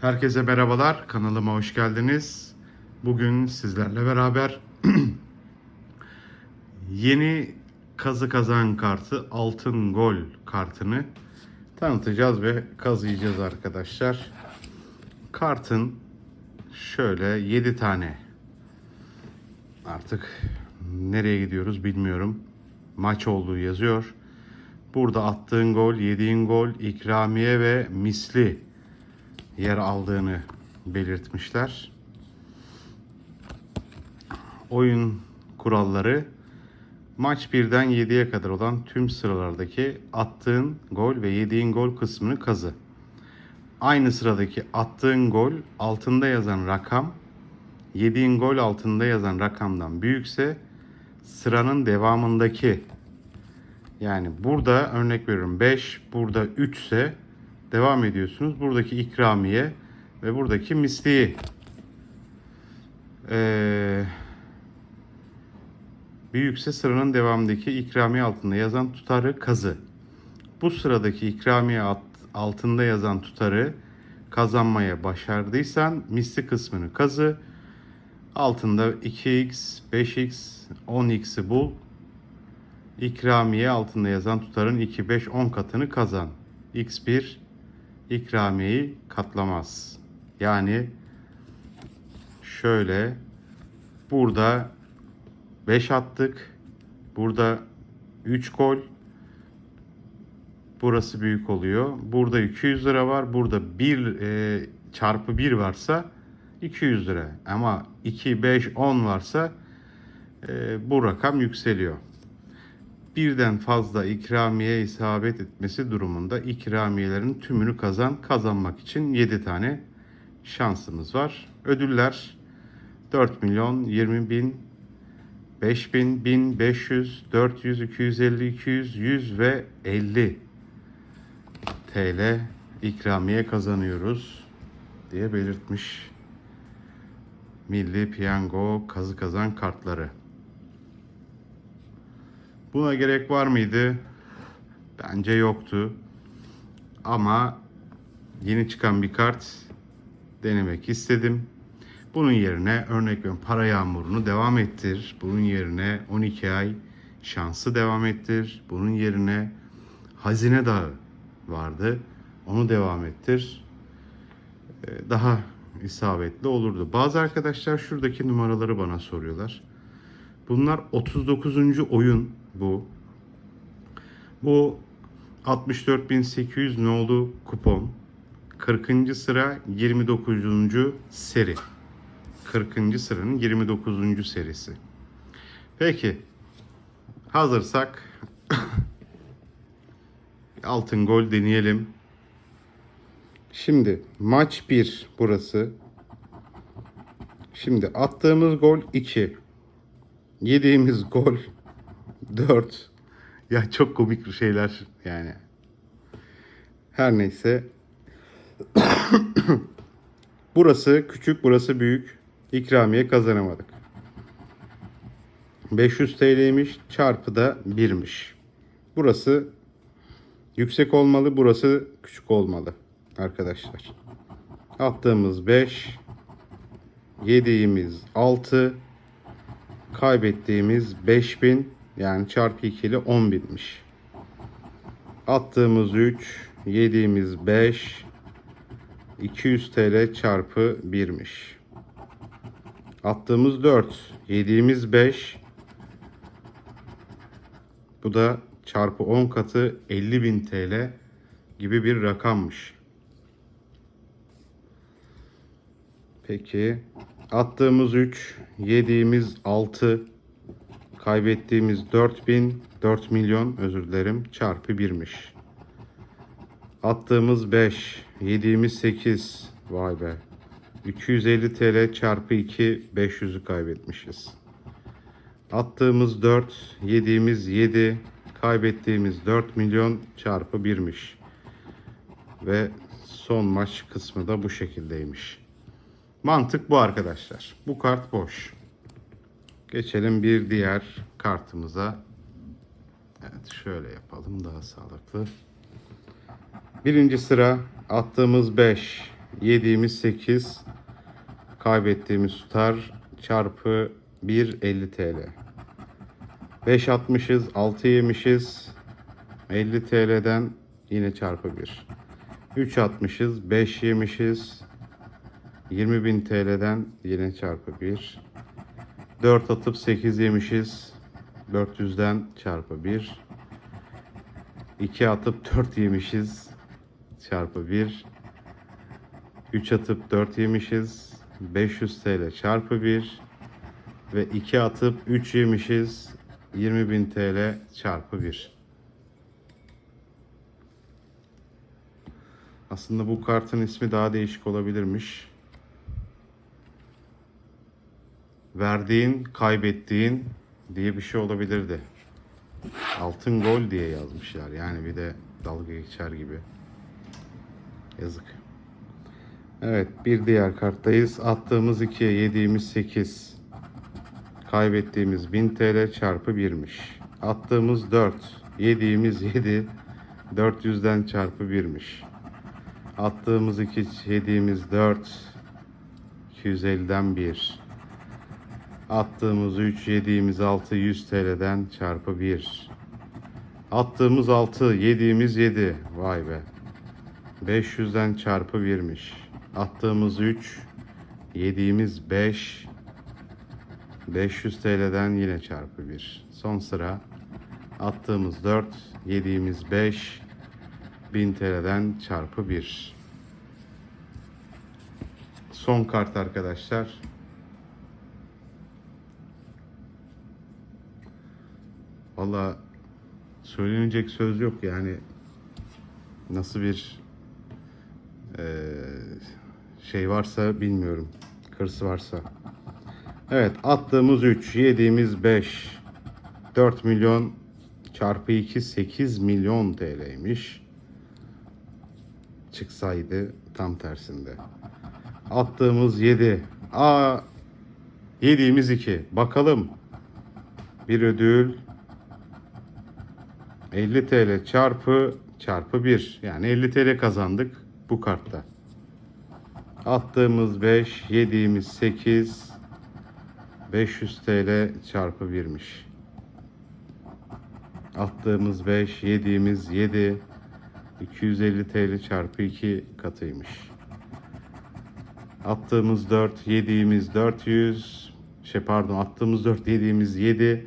Herkese merhabalar. Kanalıma hoş geldiniz. Bugün sizlerle beraber yeni kazı kazan kartı altın gol kartını tanıtacağız ve kazıyacağız arkadaşlar. Kartın şöyle 7 tane artık nereye gidiyoruz bilmiyorum. Maç olduğu yazıyor. Burada attığın gol, yediğin gol, ikramiye ve misli yer aldığını belirtmişler. Oyun kuralları maç 1'den 7'ye kadar olan tüm sıralardaki attığın gol ve yediğin gol kısmını kazı. Aynı sıradaki attığın gol altında yazan rakam yediğin gol altında yazan rakamdan büyükse sıranın devamındaki yani burada örnek veriyorum 5, burada 3 ise devam ediyorsunuz. Buradaki ikramiye ve buradaki misliği ee, büyükse sıranın devamındaki ikramiye altında yazan tutarı kazı. Bu sıradaki ikramiye alt- altında yazan tutarı kazanmaya başardıysan misli kısmını kazı. Altında 2x, 5x, 10x'i bul. İkramiye altında yazan tutarın 2, 5, 10 katını kazan. X1 ikramiyeyi katlamaz. Yani şöyle burada 5 attık. Burada 3 gol. Burası büyük oluyor. Burada 200 lira var. Burada 1 e, çarpı 1 varsa 200 lira. Ama 2, 5, 10 varsa e, bu rakam yükseliyor birden fazla ikramiye isabet etmesi durumunda ikramiyelerin tümünü kazan kazanmak için 7 tane şansımız var. Ödüller 4 milyon 20 bin 5 bin 1500 400 250 200 100 ve 50 TL ikramiye kazanıyoruz diye belirtmiş Milli Piyango kazı kazan kartları. Buna gerek var mıydı? Bence yoktu. Ama yeni çıkan bir kart denemek istedim. Bunun yerine örnek veriyorum para yağmurunu devam ettir. Bunun yerine 12 ay şansı devam ettir. Bunun yerine hazine dağı vardı. Onu devam ettir. Ee, Daha isabetli olurdu. Bazı arkadaşlar şuradaki numaraları bana soruyorlar. Bunlar 39. oyun bu. Bu 64.800 nolu kupon. 40. sıra 29. seri. 40. sıranın 29. serisi. Peki. Hazırsak altın gol deneyelim. Şimdi maç 1 burası. Şimdi attığımız gol 2. Yediğimiz gol 4. Ya çok komik şeyler yani. Her neyse. burası küçük, burası büyük. İkramiye kazanamadık. 500 TL'ymiş, çarpı da 1'miş. Burası yüksek olmalı, burası küçük olmalı arkadaşlar. Attığımız 5, yediğimiz 6, kaybettiğimiz 5000 yani çarpı 2 ile 10.000'miş. Attığımız 3, yediğimiz 5, 200 TL çarpı 1'miş. Attığımız 4, yediğimiz 5, bu da çarpı 10 katı 50.000 TL gibi bir rakammış. Peki attığımız 3, yediğimiz 6, kaybettiğimiz 4000, 4 milyon özür dilerim çarpı 1'miş. Attığımız 5, yediğimiz 8, vay be. 250 TL çarpı 2, 500'ü kaybetmişiz. Attığımız 4, yediğimiz 7, kaybettiğimiz 4 milyon çarpı 1'miş. Ve son maç kısmı da bu şekildeymiş. Mantık bu arkadaşlar. Bu kart boş. Geçelim bir diğer kartımıza. Evet şöyle yapalım daha sağlıklı. Birinci sıra attığımız 5, Yediğimiz 8. Kaybettiğimiz tutar çarpı 1 50 TL. 5 atmışız, 6 yemişiz. 50 TL'den yine çarpı 1. 3 atmışız, 5 yemişiz. 20.000 TL'den yine çarpı 1. 4 atıp 8 yemişiz. 400'den çarpı 1. 2 atıp 4 yemişiz. Çarpı 1. 3 atıp 4 yemişiz. 500 TL çarpı 1. Ve 2 atıp 3 yemişiz. 20.000 TL çarpı 1. Aslında bu kartın ismi daha değişik olabilirmiş. Verdiğin, kaybettiğin diye bir şey olabilirdi. Altın gol diye yazmışlar. Yani bir de dalga geçer gibi. Yazık. Evet bir diğer karttayız. Attığımız 2'ye yediğimiz 8. Kaybettiğimiz 1000 TL çarpı 1'miş. Attığımız 4. Yediğimiz 7. 400'den çarpı 1'miş. Attığımız 2, yediğimiz 4. 250'den 1. Attığımız 3, yediğimiz 6, 100 TL'den çarpı 1. Attığımız 6, yediğimiz 7. Vay be. 500'den çarpı 1'miş. Attığımız 3, yediğimiz 5. 500 TL'den yine çarpı 1. Son sıra attığımız 4, yediğimiz 5. 1000 TL'den çarpı 1. Son kart arkadaşlar. Valla söylenecek söz yok yani nasıl bir eee, şey varsa bilmiyorum. Kırsı varsa. Evet attığımız 3, yediğimiz 5. 4 milyon çarpı 2 8 milyon TL'ymiş. Çıksaydı tam tersinde. Attığımız 7. Aa yediğimiz 2. Bakalım. Bir ödül 50 TL çarpı çarpı 1. Yani 50 TL kazandık bu kartta. Attığımız 5, yediğimiz 8, 500 TL çarpı 1'miş. Attığımız 5, yediğimiz 7, 250 TL çarpı 2 katıymış. Attığımız 4, yediğimiz 400, şey pardon attığımız 4, yediğimiz 7,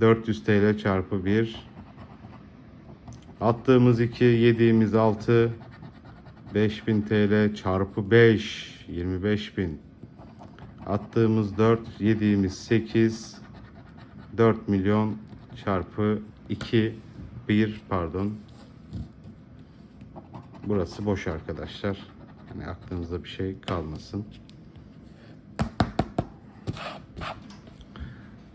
400 TL çarpı 1. Attığımız 2, yediğimiz 6, 5000 TL çarpı 5, 25000. Attığımız 4, yediğimiz 8, 4 milyon çarpı 2, 1 pardon. Burası boş arkadaşlar. Yani aklınızda bir şey kalmasın.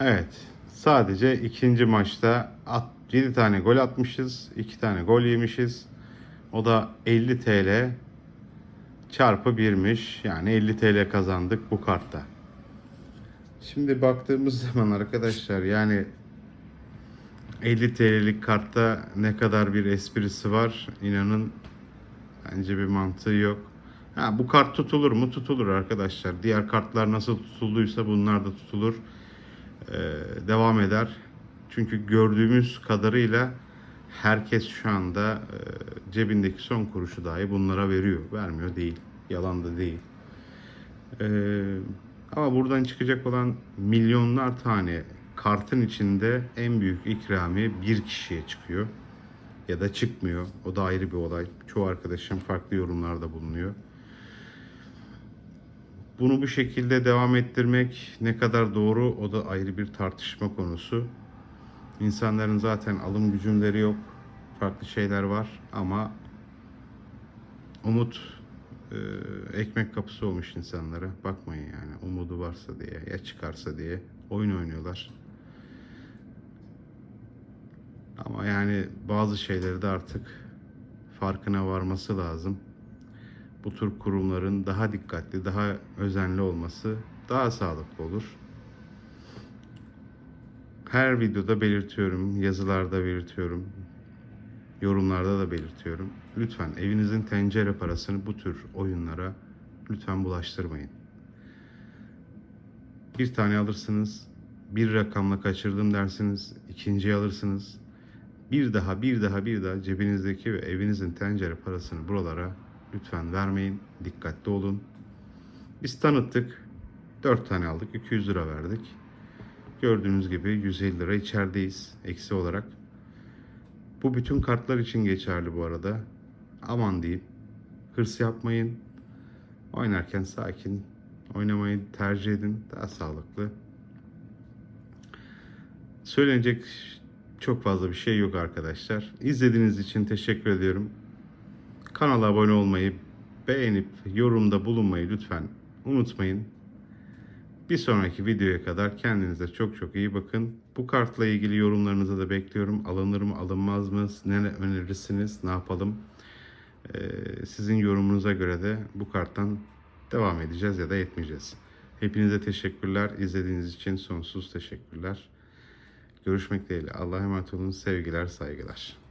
Evet. Sadece ikinci maçta at, 7 tane gol atmışız. 2 tane gol yemişiz. O da 50 TL çarpı 1'miş. Yani 50 TL kazandık bu kartta. Şimdi baktığımız zaman arkadaşlar yani 50 TL'lik kartta ne kadar bir esprisi var inanın bence bir mantığı yok. Ha, bu kart tutulur mu? Tutulur arkadaşlar. Diğer kartlar nasıl tutulduysa bunlar da tutulur. Ee, devam eder. Çünkü gördüğümüz kadarıyla herkes şu anda e, cebindeki son kuruşu dahi bunlara veriyor. Vermiyor değil. Yalan da değil. Ee, ama buradan çıkacak olan milyonlar tane kartın içinde en büyük ikramiye bir kişiye çıkıyor. Ya da çıkmıyor. O da ayrı bir olay. Çoğu arkadaşım farklı yorumlarda bulunuyor. Bunu bu şekilde devam ettirmek ne kadar doğru o da ayrı bir tartışma konusu. İnsanların zaten alım gücünleri yok. Farklı şeyler var ama umut e, ekmek kapısı olmuş insanlara. Bakmayın yani umudu varsa diye ya çıkarsa diye oyun oynuyorlar. Ama yani bazı şeyleri de artık farkına varması lazım. Bu tür kurumların daha dikkatli, daha özenli olması daha sağlıklı olur. Her videoda belirtiyorum, yazılarda belirtiyorum. Yorumlarda da belirtiyorum. Lütfen evinizin tencere parasını bu tür oyunlara lütfen bulaştırmayın. Bir tane alırsınız, bir rakamla kaçırdım dersiniz, ikinciyi alırsınız. Bir daha, bir daha, bir daha cebinizdeki ve evinizin tencere parasını buralara lütfen vermeyin. Dikkatli olun. Biz tanıttık. 4 tane aldık. 200 lira verdik. Gördüğünüz gibi 150 lira içerideyiz eksi olarak. Bu bütün kartlar için geçerli bu arada. Aman deyip hırs yapmayın. Oynarken sakin oynamayı tercih edin. Daha sağlıklı. Söylenecek çok fazla bir şey yok arkadaşlar. İzlediğiniz için teşekkür ediyorum. Kanala abone olmayı, beğenip yorumda bulunmayı lütfen unutmayın. Bir sonraki videoya kadar kendinize çok çok iyi bakın. Bu kartla ilgili yorumlarınızı da bekliyorum. Alınır mı, alınmaz mı? Ne önerirsiniz? Ne yapalım? Ee, sizin yorumunuza göre de bu karttan devam edeceğiz ya da etmeyeceğiz. Hepinize teşekkürler. İzlediğiniz için sonsuz teşekkürler. Görüşmek dileğiyle. Allah'a emanet olun. Sevgiler, saygılar.